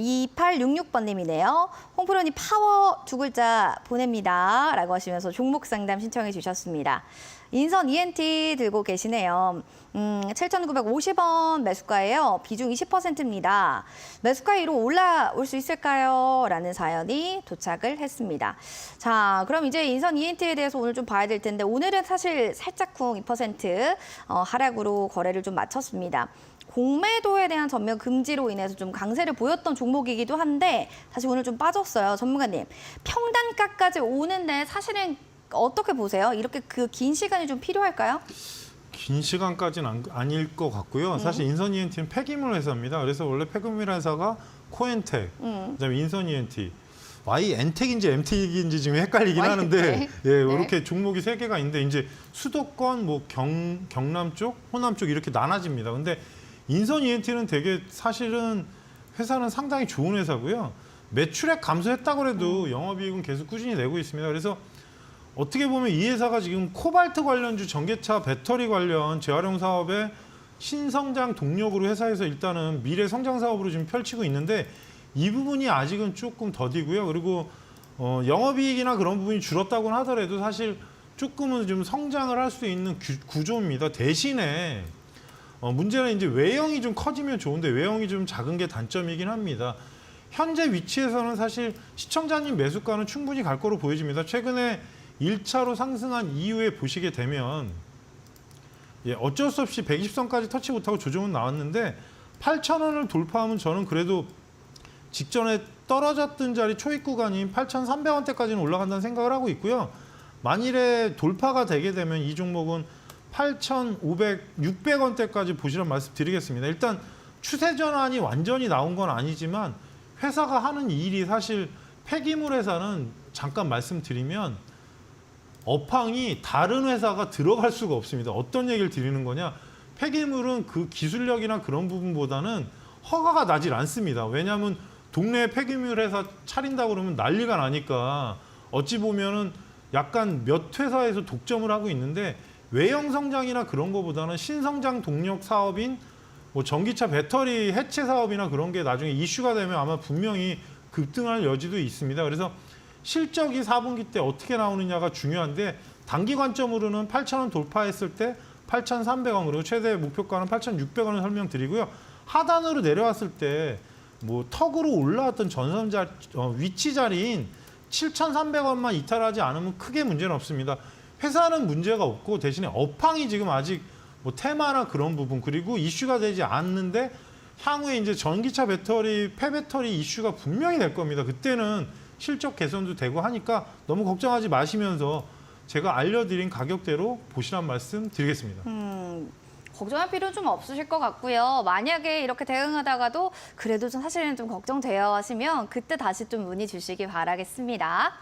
一 2866번님이네요. 홍프로님 파워 두 글자 보냅니다. 라고 하시면서 종목 상담 신청해 주셨습니다. 인선 ENT 들고 계시네요. 음, 7,950원 매수가예요. 비중 20%입니다. 매수가 위로 올라올 수 있을까요? 라는 사연이 도착을 했습니다. 자, 그럼 이제 인선 ENT에 대해서 오늘 좀 봐야 될 텐데 오늘은 사실 살짝쿵 2% 어, 하락으로 거래를 좀 마쳤습니다. 공매도에 대한 전면 금지로 인해서 좀 강세를 보였던 종목이기도 한데 다시 오늘 좀 빠졌어요. 전문가님, 평단가까지 오는데 사실은 어떻게 보세요? 이렇게 그 긴 시간이 좀 필요할까요? 긴 시간까지는 안- 아닐 것 같고요. 네. 사실 인선 ENT는 폐기물 회사입니다. 그래서 원래 폐기물 회사가 코엔텍, 음. 그다음에 인선 ENT, Y 엔텍인지 MTE인지 지금 헷갈리긴 Y 하는데. 예, 네. 이렇게 종목이 세 개가 있는데 이제 수도권, 뭐 경, 경남 쪽, 호남 쪽 이렇게 나눠집니다. 근데 인선 ENT는 되게 사실은 회사는 상당히 좋은 회사고요. 매출액 감소했다고 해도 음. 영업이익은 계속 꾸준히 내고 있습니다. 그래서 어떻게 보면 이 회사가 지금 코발트 관련주 전기차 배터리 관련 재활용 사업의 신성장 동력으로 회사에서 일단은 미래 성장 사업으로 지금 펼치고 있는데 이 부분이 아직은 조금 더디고요. 그리고 어, 영업이익이나 그런 부분이 줄었다고는 하더라도 사실 조금은 좀 성장을 할 수 있는 규- 구조입니다. 대신에 어, 문제는 이제 외형이 좀 커지면 좋은데 외형이 좀 작은 게 단점이긴 합니다. 현재 위치에서는 사실 시청자님 매수가는 충분히 갈 거로 보여집니다. 최근에 1차로 상승한 이후에 보시게 되면 예, 어쩔 수 없이 120선까지 터치 못하고 조정은 나왔는데 8,000원을 돌파하면 저는 그래도 직전에 떨어졌던 자리 초입 구간인 8,300원대까지는 올라간다는 생각을 하고 있고요. 만일에 돌파가 되게 되면 이 종목은 8,500, 600원대까지 보시란 말씀 드리겠습니다. 일단 추세 전환이 완전히 나온 건 아니지만 회사가 하는 일이 사실 폐기물 회사는 잠깐 말씀드리면 업황이 다른 회사가 들어갈 수가 없습니다. 어떤 얘기를 드리는 거냐? 폐기물은 그 기술력이나 그런 부분보다는 허가가 나질 않습니다. 왜냐하면 동네에 폐기물 회사 차린다고 그러면 난리가 나니까 어찌 보면은 약간 몇 회사에서 독점을 하고 있는데 외형 성장이나 그런 거보다는 신성장 동력 사업인 뭐 전기차 배터리 해체 사업이나 그런 게 나중에 이슈가 되면 아마 분명히 급등할 여지도 있습니다. 그래서 실적이 4분기 때 어떻게 나오느냐가 중요한데 단기 관점으로는 8,000원 돌파했을 때 8,300원 그리고 최대 목표가는 8,600원을 설명드리고요. 하단으로 내려왔을 때 뭐 턱으로 올라왔던 전선 자 어, 위치 자리인 7,300원만 이탈하지 않으면 크게 문제는 없습니다. 회사는 문제가 없고 대신에 업황이 지금 아직 뭐 테마나 그런 부분 그리고 이슈가 되지 않는데 향후에 이제 전기차 배터리 폐배터리 이슈가 분명히 될 겁니다. 그때는 실적 개선도 되고 하니까 너무 걱정하지 마시면서 제가 알려드린 가격대로 보시란 말씀 드리겠습니다. 음, 걱정할 필요는 좀 없으실 것 같고요. 만약에 이렇게 대응하다가도 그래도 좀 사실은 좀 걱정돼요 하시면 그때 다시 좀 문의 주시기 바라겠습니다.